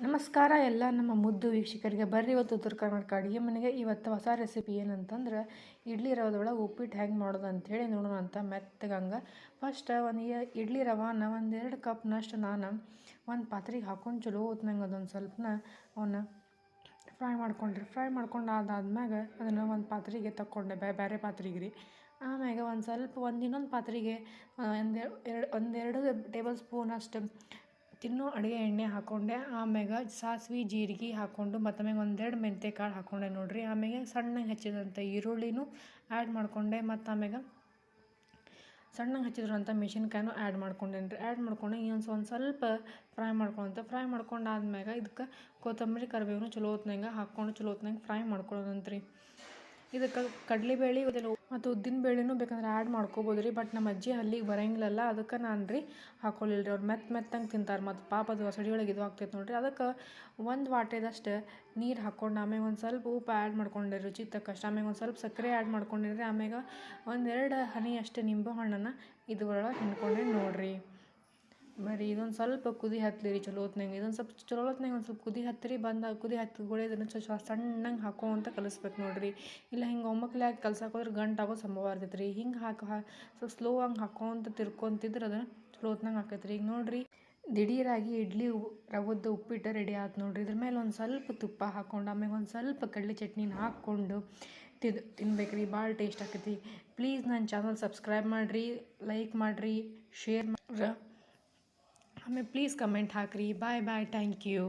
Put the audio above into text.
ನಮಸ್ಕಾರ ಎಲ್ಲ ನಮ್ಮ ಮುದ್ದು ವೀಕ್ಷಕರಿಗೆ ಬರ್ರಿ ಇವತ್ತು ಉತ್ತರ ಕರ್ನಾಟಕ ಅಡುಗೆ ಮನೆಗೆ. ಇವತ್ತು ಹೊಸ ರೆಸಿಪಿ ಏನಂತಂದ್ರೆ ಇಡ್ಲಿ ರವದೊಳಗೆ ಉಪ್ಪಿಟ್ಟು ಹೆಂಗೆ ಮಾಡೋದು ಅಂಥೇಳಿ ನೋಡೋಣ ಅಂತ ಮೆತ್ತಗಂಗೆ. ಫಸ್ಟ್ ಒಂದು ಇಡ್ಲಿ ರವಾನ ಒಂದೆರಡು ಕಪ್ನಷ್ಟು ನಾನು ಒಂದು ಪಾತ್ರೆಗೆ ಹಾಕೊಂಡು ಚಲೋ ಹೊತ್ನಂಗೆ ಅದೊಂದು ಸ್ವಲ್ಪನ ಅವನ್ನ ಫ್ರೈ ಮಾಡ್ಕೊಂಡ್ರಿ. ಫ್ರೈ ಮಾಡ್ಕೊಂಡು ಅದಾದ್ಮ್ಯಾಗ ಅದನ್ನು ಒಂದು ಪಾತ್ರೆಗೆ ತಕ್ಕೊಂಡೆ. ಬೇ ಬೇರೆ ಪಾತ್ರೆಗೆ ರೀ. ಆಮ್ಯಾಗ ಒಂದು ಸ್ವಲ್ಪ ಒಂದು ಇನ್ನೊಂದು ಪಾತ್ರೆಗೆ ಒಂದು ಎರಡು, ಒಂದೆರಡು ಟೇಬಲ್ ಸ್ಪೂನ್ ಅಷ್ಟು ತಿನ್ನೋ, ಅಡುಗೆ ಎಣ್ಣೆ ಹಾಕ್ಕೊಂಡೆ ಆಮ್ಯಾಗ ಸಾಸ್ವೆ, ಜೀರಿಗೆ ಹಾಕ್ಕೊಂಡು ಮತ್ತು ಆಮ್ಯಾಗ ಒಂದೆರಡು ಮೆಂತ್ಯ ಕಾಳು ಹಾಕ್ಕೊಂಡೆ ನೋಡಿರಿ. ಆಮ್ಯಾಗೆ ಸಣ್ಣಗೆ ಹೆಚ್ಚಿದಂಥ ಈರುಳ್ಳಿನೂ ಆ್ಯಡ್ ಮಾಡಿಕೊಂಡೆ. ಮತ್ತು ಆಮ್ಯಾಗ ಸಣ್ಣಗೆ ಹಚ್ಚಿದ್ರಂಥ ಮೆಣಸಿನ್ಕಾಯಿನೂ ಆ್ಯಡ್ ಮಾಡ್ಕೊಂಡೇನಿ ರೀ ಆ್ಯಡ್ ಮಾಡ್ಕೊಂಡು, ಇನ್ನೊಂದು ಒಂದು ಸ್ವಲ್ಪ ಫ್ರೈ ಮಾಡ್ಕೊಳಂತ ಫ್ರೈ ಮಾಡ್ಕೊಂಡು ಇದಕ್ಕೆ ಕೊತ್ತಂಬರಿ, ಕರಿಬೇವನು ಚಲೋ ಹೊತ್ನಾಗ ಹಾಕ್ಕೊಂಡು ಚಲೋ ಹೊತ್ನಾಗ ಫ್ರೈ ಮಾಡ್ಕೊಳ್ಳೋದಂತ್ರಿ ಇದಕ್ಕೆ ಕಡಲೆಬೇಳೆ ಇದೆಲ್ಲ ಮತ್ತು ಉದ್ದಿನ ಬೇಳೆನೂ ಬೇಕಂದ್ರೆ ಆ್ಯಡ್ ಮಾಡ್ಕೋಬೋದು ರೀ. ಬಟ್ ನಮ್ಮ ಅಜ್ಜಿ ಅಲ್ಲಿಗೆ ಬರೋಂಗಿಲ್ಲಲ್ಲ, ಅದಕ್ಕೆ ನಾನು ರೀ ಹಾಕೊಳ್ಳಿಲ್ಲ ರೀ. ಅವ್ರು ಮೆತ್ತ ಮೆತ್ತಂಗೆ ತಿಂತಾರೆ ಮತ್ತು ಪಾಪ ಅದು ಒಳಗೆ ಇದು ಆಗ್ತೈತೆ ನೋಡಿರಿ. ಅದಕ್ಕೆ ಒಂದು ವಾಟೆದಷ್ಟು ನೀರು ಹಾಕ್ಕೊಂಡು ಆಮ್ಯಾಗ ಒಂದು ಸ್ವಲ್ಪ ಉಪ್ಪು ಆ್ಯಡ್ ಮಾಡ್ಕೊಂಡೆ ರುಚಿ ತಕ್ಕಷ್ಟು. ಆಮ್ಯಾಗ ಒಂದು ಸ್ವಲ್ಪ ಸಕ್ಕರೆ ಆ್ಯಡ್ ಮಾಡ್ಕೊಂಡಿರಿ ಆಮ್ಯಾಗ ಒಂದೆರಡು ಹನಿ ಅಷ್ಟು ನಿಂಬೆ ಹಣ್ಣನ್ನು ಇದ್ರೊಳಗೆ ಹಿಂಡ್ಕೊಂಡೆ ನೋಡಿರಿ. ಬರೀ ಇದೊಂದು ಸ್ವಲ್ಪ ಕುದಿ ಹತ್ತಲಿರಿ ಚಲೋ ಹೊತ್ನಾಗ. ಇದೊಂದು ಸ್ವಲ್ಪ ಚಲೋ ಹೊತ್ನಾಗ, ಒಂದು ಸ್ವಲ್ಪ ಕುದಿ ಹತ್ತಿರಿ ಬಂದ ಕುದಿ ಹತ್ತಿಗಳೇ ಇದನ್ನು ಸ್ವಲ್ಪ ಹಾಕೋ ಅಂತ ಕಲಿಸ್ಬೇಕು ನೋಡಿರಿ. ಇಲ್ಲ ಹಿಂಗೆ ಒಮ್ಮಕ್ಲೆ ಹಾಕಿ ಕಲ್ಸಕ್ಕೆ ಗಂಟು ಆಗೋ ಸಂಭವ ಇರ್ತೈತೆ ರೀ ಹಿಂಗೆ ಹಾಕಿ ಸ್ವಲ್ಪ ಸ್ಲೋ ಹಂಗೆ ಹಾಕೋಂತ ತಿರ್ಕೊಂತಿದ್ರೆ ಅದನ್ನು ಚಲೋ ಹೊತ್ನಾಗ ಹಾಕೈತೆ ರೀ ಈಗ ನೋಡಿರಿ, ದಿಢೀರಾಗಿ ಇಡ್ಲಿ ರವದ್ದ ಉಪ್ಪಿಟ್ಟು ರೆಡಿ ಆಯ್ತು ನೋಡಿರಿ. ಇದ್ರ ಮೇಲೆ ಒಂದು ಸ್ವಲ್ಪ ತುಪ್ಪ ಹಾಕ್ಕೊಂಡು ಆಮೇಲೆ ಒಂದು ಸ್ವಲ್ಪ ಕಡಲೆ ಚಟ್ನಿನ ಹಾಕ್ಕೊಂಡು ತಿದ್ ತಿನ್ಬೇಕು ರೀ ಭಾಳ ಟೇಸ್ಟ್ ಆಕೈತಿ. ಪ್ಲೀಸ್ ನನ್ನ ಚಾನಲ್ ಸಬ್ಸ್ಕ್ರೈಬ್ ಮಾಡಿರಿ, ಲೈಕ್ ಮಾಡಿರಿ, ಶೇರ್ ಮಾಡ್ರಿ हमें प्लीज़ कमेंट हाँ करिए बाय बाय थैंक यू